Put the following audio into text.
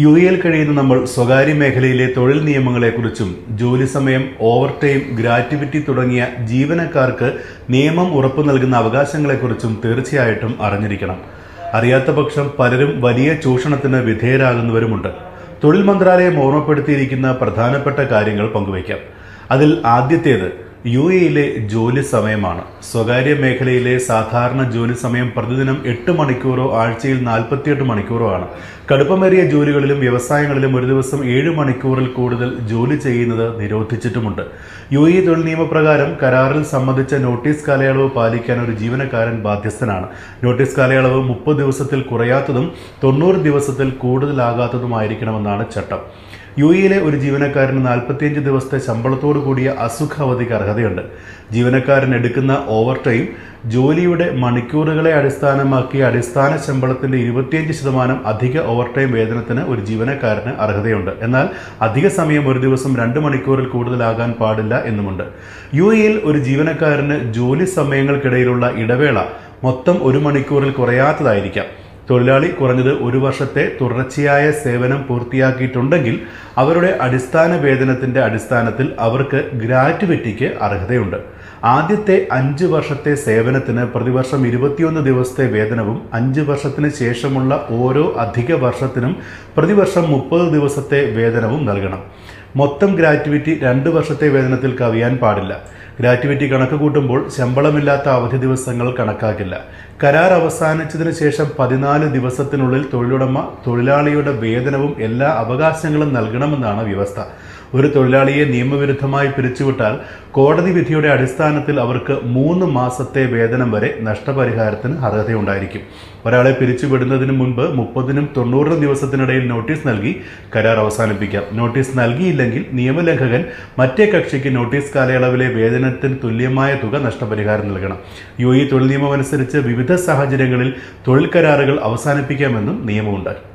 U എയിൽ കഴിയുന്ന നമ്മൾ സ്വകാര്യ മേഖലയിലെ തൊഴിൽ നിയമങ്ങളെക്കുറിച്ചും ജോലി സമയം ഓവർ ടൈം ഗ്രാറ്റുവിറ്റി തുടങ്ങിയ ജീവനക്കാർക്ക് നിയമം ഉറപ്പു നൽകുന്ന അവകാശങ്ങളെക്കുറിച്ചും തീർച്ചയായിട്ടും അറിഞ്ഞിരിക്കണം. അറിയാത്ത പക്ഷം പലരും വലിയ ചൂഷണത്തിന് വിധേയരാകുന്നവരുമുണ്ട്. തൊഴിൽ മന്ത്രാലയം ഓർമ്മപ്പെടുത്തിയിരിക്കുന്ന പ്രധാനപ്പെട്ട കാര്യങ്ങൾ പങ്കുവയ്ക്കാം. അതിൽ ആദ്യത്തേത് യു എയിലെ ജോലി സമയമാണ്. സ്വകാര്യ മേഖലയിലെ സാധാരണ ജോലി സമയം പ്രതിദിനം എട്ട് മണിക്കൂറോ ആഴ്ചയിൽ നാൽപ്പത്തിയെട്ട് മണിക്കൂറോ ആണ്. കടുപ്പമേറിയ ജോലികളിലും വ്യവസായങ്ങളിലും ഒരു ദിവസം ഏഴ് മണിക്കൂറിൽ കൂടുതൽ ജോലി ചെയ്യുന്നത് നിരോധിച്ചിട്ടുമുണ്ട്. യു എ തൊഴിൽ നിയമപ്രകാരം കരാറിൽ സംബന്ധിച്ച നോട്ടീസ് കാലയളവ് പാലിക്കാൻ ഒരു ജീവനക്കാരൻ ബാധ്യസ്ഥനാണ്. നോട്ടീസ് കാലയളവ് മുപ്പത് ദിവസത്തിൽ കുറയാത്തതും തൊണ്ണൂറ് ദിവസത്തിൽ കൂടുതലാകാത്തതുമായിരിക്കണമെന്നാണ് ചട്ടം. യു എയിലെ ഒരു ജീവനക്കാരന് നാൽപ്പത്തിയഞ്ച് ദിവസത്തെ ശമ്പളത്തോടു കൂടിയ അസുഖ അവധിക്ക് അർഹതയുണ്ട്. ജീവനക്കാരൻ എടുക്കുന്ന ഓവർ ടൈം ജോലിയുടെ മണിക്കൂറുകളെ അടിസ്ഥാനമാക്കി അടിസ്ഥാന ശമ്പളത്തിന്റെ ഇരുപത്തിയഞ്ച് ശതമാനം അധിക ഓവർ ടൈം വേതനത്തിന് ഒരു ജീവനക്കാരന് അർഹതയുണ്ട്. എന്നാൽ അധിക സമയം ഒരു ദിവസം രണ്ട് മണിക്കൂറിൽ കൂടുതലാകാൻ പാടില്ല എന്നുമുണ്ട്. യു എയിൽ ഒരു ജീവനക്കാരന് ജോലി സമയങ്ങൾക്കിടയിലുള്ള ഇടവേള മൊത്തം ഒരു മണിക്കൂറിൽ കുറയാത്തതായിരിക്കാം. തൊഴിലാളി കുറഞ്ഞത് ഒരു വർഷത്തെ തുടർച്ചയായ സേവനം പൂർത്തിയാക്കിയിട്ടുണ്ടെങ്കിൽ അവരുടെ അടിസ്ഥാന വേതനത്തിന്റെ അടിസ്ഥാനത്തിൽ അവർക്ക് ഗ്രാറ്റുവിറ്റിക്ക് അർഹതയുണ്ട്. ആദ്യത്തെ അഞ്ച് വർഷത്തെ സേവനത്തിന് പ്രതിവർഷം ഇരുപത്തിയൊന്ന് ദിവസത്തെ വേതനവും അഞ്ച് വർഷത്തിന് ശേഷമുള്ള ഓരോ അധിക വർഷത്തിനും പ്രതിവർഷം മുപ്പത് ദിവസത്തെ വേതനവും നൽകണം. മൊത്തം ഗ്രാറ്റുവിറ്റി രണ്ട് വർഷത്തെ വേതനത്തിൽ കവിയാൻ പാടില്ല. ഗ്രാറ്റുവിറ്റി കണക്ക് കൂട്ടുമ്പോൾ ശമ്പളമില്ലാത്ത അവധി ദിവസങ്ങൾ കണക്കാക്കില്ല. കരാർ അവസാനിച്ചതിന് ശേഷം പതിനാല് ദിവസത്തിനുള്ളിൽ തൊഴിലുടമ തൊഴിലാളിയുടെ വേതനവും എല്ലാ അവകാശങ്ങളും നൽകണമെന്നാണ് വ്യവസ്ഥ. ഒരു തൊഴിലാളിയെ നിയമവിരുദ്ധമായി പിരിച്ചുവിട്ടാൽ കോടതി വിധിയുടെ അടിസ്ഥാനത്തിൽ അവർക്ക് മൂന്ന് മാസത്തെ വേതനം വരെ നഷ്ടപരിഹാരത്തിന് അർഹതയുണ്ടായിരിക്കും. ഒരാളെ പിരിച്ചുവിടുന്നതിന് മുൻപ് മുപ്പതിനും തൊണ്ണൂറിനും ദിവസത്തിനിടയിൽ നോട്ടീസ് നൽകി കരാർ അവസാനിപ്പിക്കാം. നോട്ടീസ് നൽകിയില്ലെങ്കിൽ നിയമലംഘകൻ മറ്റേ കക്ഷിക്ക് നോട്ടീസ് കാലയളവിലെ വേതനത്തിന് തുല്യമായ തുക നഷ്ടപരിഹാരം നൽകണം. യു ഇ തൊഴിൽ നിയമം അനുസരിച്ച് വിവിധ സാഹചര്യങ്ങളിൽ തൊഴിൽ കരാറുകൾ അവസാനിപ്പിക്കാമെന്നും നിയമമുണ്ട്